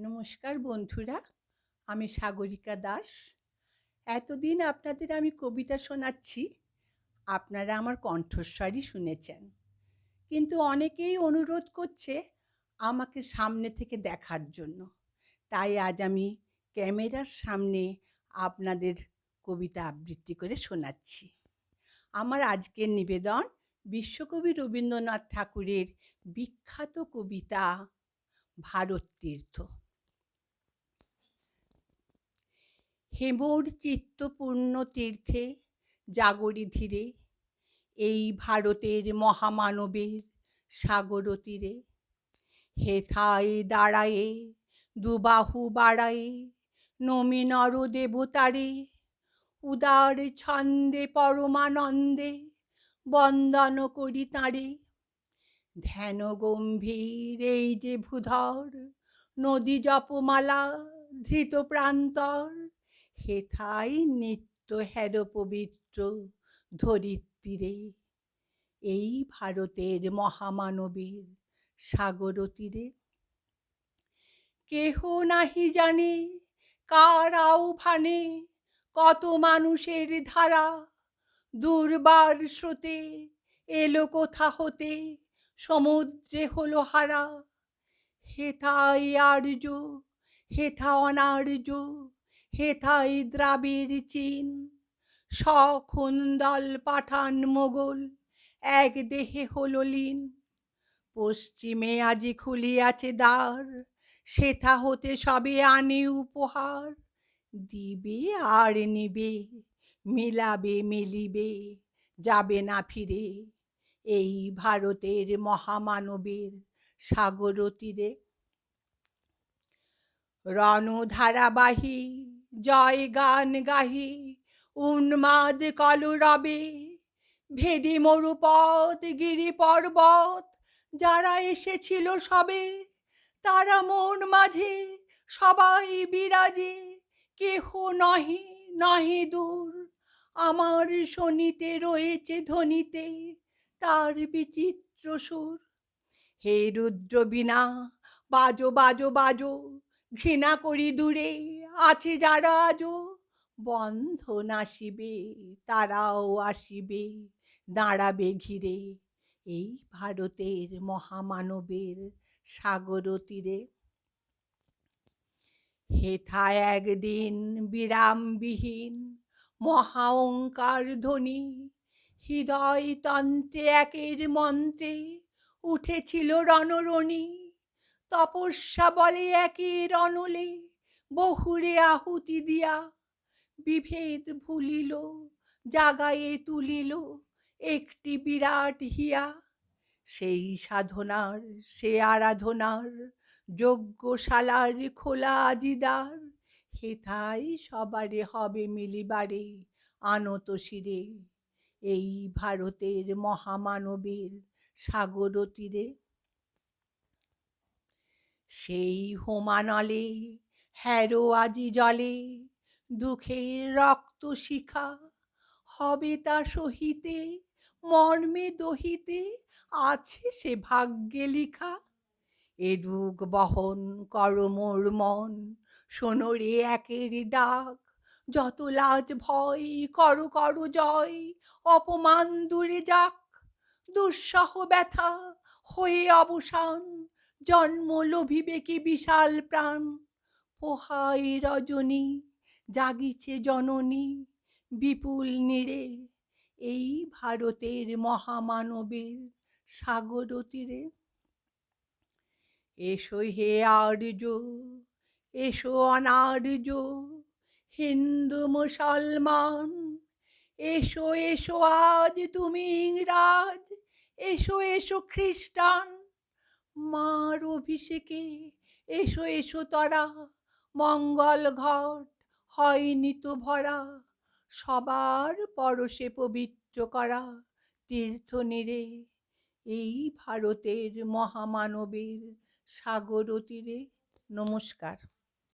নমস্কার বন্ধুরা, আমি সাগরিকা দাস। এতদিন আপনাদের আমি কবিতা শোনাচ্ছি, আপনারা আমার কণ্ঠস্বরই শুনেছেন। কিন্তু অনেকেই অনুরোধ করছে আমাকে সামনে থেকে দেখার জন্য। তাই আজ আমি ক্যামেরার সামনে আপনাদের কবিতা আবৃত্তি করে শোনাচ্ছি। আমার আজকের নিবেদন বিশ্বকবি রবীন্দ্রনাথ ঠাকুরের বিখ্যাত কবিতা, ভারত তীর্থ। হেমর চিত্তপূর্ণ তীর্থে জাগরি ধীরে, এই ভারতের মহামানবের সাগর তীরে। হেথায় দাঁড়ায়ে, দুবাহু বাড়ায়ে, নমি নর দেবতারে, উদার ছন্দে পরমানন্দে বন্দন করি তাঁরে। ধ্যান গম্ভীর এই যে ভূধর, নদী জপমালা, ধৃত প্রান্তর হেথাই নিত্য হের পবিত্র ধরিত্রীরে। এই ভারতের মহামানবের সাগর তীরে কেহ নাহি জানে কার আহ্বানে কত মানুষের ধারা। দুর্বার স্রোতে এলো কোথা হতে, সমুদ্রে হলো হারা। হেথাই আর্য, হেথা অনার্য হেথাই দ্রাবিড় চীন। সখুন্দল পাঠান মোগল, এক দেহে হলো লীন। পশ্চিমে আজি খুলিয়াছে দ্বার, সেথা হতে সবে আনে উপহার। দিবে আর নিবে, মিলাবে মিলিবে, যাবে না ফিরে। এই ভারতের মহামানবের সাগর তীরে রণধারাবাহী জয় গান গাহি, উন্মাদ কলরবে। ভেদি মরুপথ, গিরি পর্বত, যারা এসেছিল সবে, তারা মন মাঝে সবাই বিরাজে। কেহ নহে নহে দূর, আমার শনিতে রয়েছে ধ্বনিতে তার বিচিত্র সুর। হে রুদ্র বিনা বাজো বাজো বাজো, ঘৃণা করি দূরে। আছে যারা আজও বন্ধন আসিবে, তারাও আসিবে, দাঁড়াবে ঘিরে। এই ভারতের মহামানবের সাগর তীরে। হেথা একদিন বিরামবিহীন মহাঙ্কার ধ্বনি হৃদয় তন্ত্রে একের মন্ত্রে উঠেছিল রণরণী। তপস্যা বলে একের অনলে বহুরে আহুতি দিয়া বিভেদ ভুলিল, জাগায়ে তুলিল, একটি বিরাট হিয়া। সেই সাধনার, সে আরাধনার, যজ্ঞশালার খোলা আজিদার হেথাই সবারে হবে মিলিবারে আনত শিরে। এই ভারতের মহামানবের সাগর তীরে, সেই হোমানলে হ্যারো আজি জলে দুঃখের রক্ত শিখা। হবে তা সহিতে, মর্মে দহিতে আছে সে ভাগ্যে লিখা। এ দুঃখ বহন কর মোর মন সোনরে একের ডাক। যত লাজ ভয়, করো করো জয়, অপমান দূরে যাক। দুঃসহ ব্যথা হয়ে অবসান, জন্ম লোভিবে কি বিশাল প্রাণ। পোহাই রজনী, জাগিছে জননী, বিপুল নীড়ে এই ভারতের মহামানবের সাগর তীরে। এসো হে আর্য, এসো অনার্য, হিন্দু, মুসলমান, এসো এসো আজ তুমি ইংরাজ, এসো এসো খ্রিস্টান, মার অভিষেকে, এসো এসো তরা। মঙ্গল ঘট হয়নি তো ভরা, সবার পরশে পবিত্র করা তীর্থ নিরে এই ভারতের মহামানবের সাগর তীরে। নমস্কার।